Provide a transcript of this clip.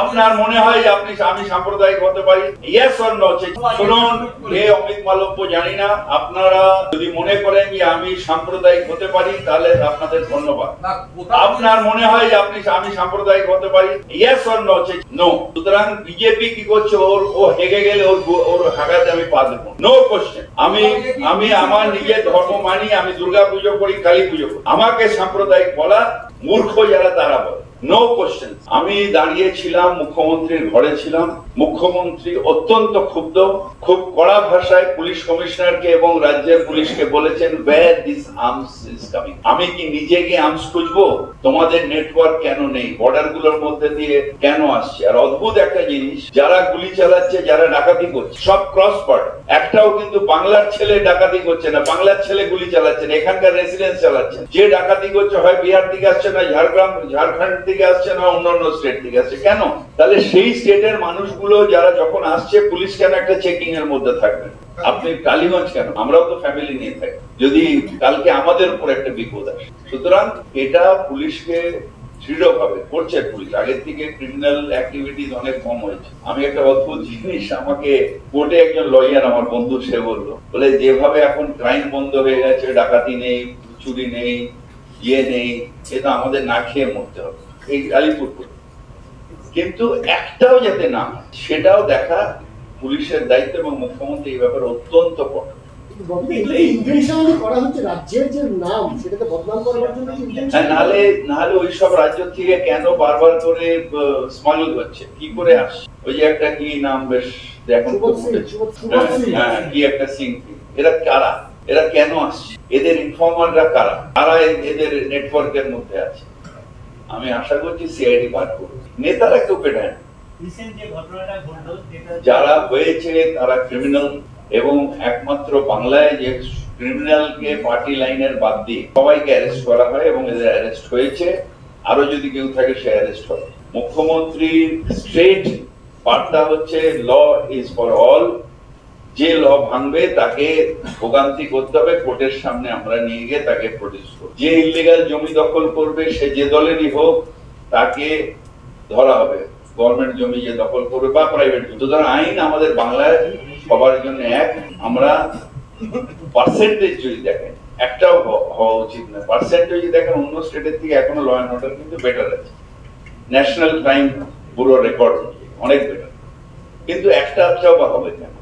আপনার মনে হয় আপনি আমি সাম্প্রদায়িক হতে পারি? ইয়েস অর নো শুনুন হে অমিত মালব্য জানি না। আপনারা যদি মনে করেন যে আমি সাম্প্রদায়িক হতে পারি তাহলে আপনাদের ধন্যবাদ। আপনার মনে হয় যে আপনি আমি সাম্প্রদায়িক হতে পারি? ইয়েস অর নো নো সুতরাং বিজেপি কি করছে? ওর ও হেগে গেলে ওর ওর হাগাতে আমি পা দেবো। নো কোশ্চেন আমি আমি আমার নিজের ধর্ম মানি আমি দুর্গা পুজো করি কালী পুজো করি। আমাকে সাম্প্রদায়িক বলা মূর্খ যারা তারা বলে। নো কোশ্চেন আমি দাঁড়িয়ে ছিলাম, মুখ্যমন্ত্রীর ঘরে ছিলাম। মুখ্যমন্ত্রী অত্যন্ত ক্ষুব্ধ, খুব কড়া ভাষায় পুলিশ কমিশনারকে এবং রাজ্যের পুলিশকে বলেছেন where this arms is coming আমি কি নিজে গিয়ে আর্মস খুঁজবো? তোমাদের নেটওয়ার্ক কেন নেই? বর্ডারগুলোর মধ্যে দিয়ে কেন আসছে? আর অদ্ভুত একটা জিনিস, যারা গুলি চালাচ্ছে, যারা ডাকাতি করছে, সব ক্রস বর্ডার একটাও কিন্তু বাংলার ছেলে ডাকাতি করছে না, বাংলার ছেলে গুলি চালাচ্ছে না, এখানকার রেসিডেন্স চালাচ্ছে যে ডাকাতি করছে হয় বিহার থেকে আসছে না, ঝাড়গ্রাম, ঝাড়খণ্ড থেকে আসছে না অন্যান্য স্টেট থেকে আসছে কেন? তাহলে সেই স্টেটের মানুষগুলো যারা যখন আসছে, পুলিশ কেন একটা চেকিং এর মধ্যে থাকবে? আপনি কালীগঞ্জ কেন? আমরাও তো ফ্যামিলি নিয়ে থাকি। যদি কালকে আমাদের উপর একটা বিপদ আসে। সুতরাং এটা পুলিশকে দৃঢ়ভাবে করছে পুলিশ। আগের থেকে ক্রিমিনাল অ্যাক্টিভিটিস অনেক কম হয়েছে। আমি একটা অদ্ভুত জিনিস আমাকে কোর্টে একজন লয়ার আমার বন্ধু, সে বলল। বলে, যেভাবে এখন ক্রাইম বন্ধ হয়ে গেছে, ডাকাতি নেই চুরি নেই ইয়ে নেই এটা আমাদের না খেয়ে মরতে হবে। এই আলিপুরপুর কিন্তু একটাও যাতে না সেটাও দেখা পুলিশের দায়িত্ব এবং মুখ্যমন্ত্রী এই ব্যাপারে অত্যন্ত কঠোর। হ্যাঁ, ইন্টেনশনালি নাহলে নাহলে ওই রাজ্য থেকে কেন বারবার করে স্মাগল হচ্ছে? কি করে আসছে? ওই যে একটা কি নাম বেশ এখন হ্যাঁ, কি একটা সিং। এরা কারা? এরা কেন আসছে? এদের ইনফর্মাররা কারা? কারা এদের নেটওয়ার্কের মধ্যে আছে? আমি আশা করছি সিআইডি বার করবে। নেতারা কেউ পেটায় যারা হয়েছে তারা ক্রিমিনাল এবং একমাত্র বাংলায় যে ক্রিমিনালকে পার্টি লাইনের বাদ দিয়ে সবাইকে অ্যারেস্ট করা হয় এবং এদের অ্যারেস্ট হয়েছে। আরও যদি কেউ থাকে সে অ্যারেস্ট হবে। মুখ্যমন্ত্রীর স্ট্রেট বার্তা হচ্ছে ল ইজ ফর অল যে ল ভাঙবে, তাকে ভোগান্তি করতে হবে, কোর্টের সামনে আমরা নিয়ে গিয়ে তাকে প্রডিউস করব। যে ইলিগাল জমি দখল করবে, সে যে দলেরই হোক, তাকে ধরা হবে। গভর্নমেন্ট জমি যে দখল করবে বা প্রাইভেট সুতরাং আইন আমাদের বাংলায় সবার জন্য এক। আমরা পার্সেন্টেজ যদি দেখেন, একটাও হওয়া উচিত না পার্সেন্টেজ যদি দেখেন, অন্য স্টেটের থেকে এখনও ল অ্যান্ড অর্ডার কিন্তু বেটার আছে। ন্যাশনাল ক্রাইম ব্যুরো রেকর্ড অনেক বেটার কিন্তু একটা আধটাও বা হবে কেন?